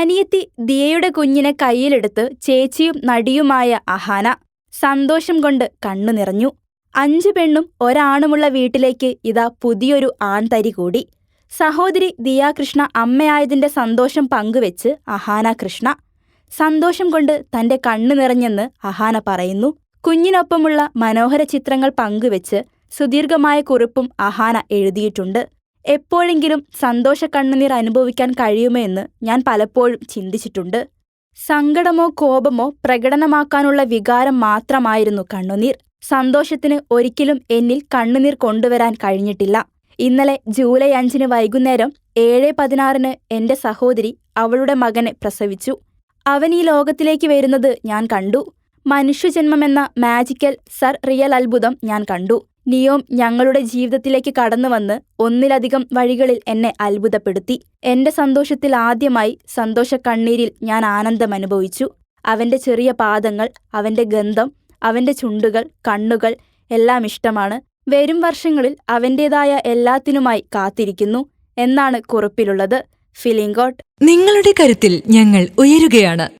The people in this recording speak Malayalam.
അനിയത്തി ദിയയുടെ കുഞ്ഞിനെ കയ്യിലെടുത്ത് ചേച്ചിയും നടിയുമായ അഹാന സന്തോഷം കൊണ്ട് കണ്ണു നിറഞ്ഞു. അഞ്ചു പെണ്ണും ഒരാണുമുള്ള വീട്ടിലേക്ക് ഇതാ പുതിയൊരു ആൺതരി കൂടി. സഹോദരി ദിയാകൃഷ്ണ അമ്മയായതിന്റെ സന്തോഷം പങ്കുവെച്ച് അഹാന കൃഷ്ണ. സന്തോഷം കൊണ്ട് തന്റെ കണ്ണു നിറഞ്ഞെന്ന് അഹാന പറയുന്നു. കുഞ്ഞിനൊപ്പമുള്ള മനോഹര ചിത്രങ്ങൾ പങ്കുവെച്ച് സുദീർഘമായ കുറിപ്പും അഹാന എഴുതിയിട്ടുണ്ട്. എപ്പോഴെങ്കിലും സന്തോഷ കണ്ണുനീർ അനുഭവിക്കാൻ കഴിയുമോ എന്ന് ഞാൻ പലപ്പോഴും ചിന്തിച്ചിട്ടുണ്ട്. സങ്കടമോ കോപമോ പ്രകടനമാക്കാനുള്ള വികാരം മാത്രമായിരുന്നു കണ്ണുനീർ. സന്തോഷത്തിന് ഒരിക്കലും എന്നിൽ കണ്ണുനീർ കൊണ്ടുവരാൻ കഴിഞ്ഞിട്ടില്ല. ഇന്നലെ ജൂലൈ അഞ്ചിന് വൈകുന്നേരം ഏഴ് പതിനാറിന് എന്റെ സഹോദരി അവളുടെ മകനെ പ്രസവിച്ചു. അവൻ ഈ ലോകത്തിലേക്ക് വരുന്നത് ഞാൻ കണ്ടു. മനുഷ്യജന്മമെന്ന മാജിക്കൽ സർ റിയൽ അത്ഭുതം ഞാൻ കണ്ടു. നിയോം ഞങ്ങളുടെ ജീവിതത്തിലേക്ക് കടന്നുവന്ന് ഒന്നിലധികം വഴികളിൽ എന്നെ അത്ഭുതപ്പെടുത്തി. എന്റെ സന്തോഷത്തിൽ ആദ്യമായി സന്തോഷ കണ്ണീരിൽ ഞാൻ ആനന്ദമനുഭവിച്ചു. അവന്റെ ചെറിയ പാദങ്ങൾ അവന്റെ ഗന്ധം അവന്റെ ചുണ്ടുകൾ കണ്ണുകൾ എല്ലാം ഇഷ്ടമാണ്. വരും വർഷങ്ങളിൽ അവന്റേതായ എല്ലാത്തിനുമായി കാത്തിരിക്കുന്നു എന്നാണ് കുറിപ്പിലുള്ളത്. ഫിലിംഗോട്ട് നിങ്ങളുടെ കരുത്തിൽ ഞങ്ങൾ ഉയരുകയാണ്.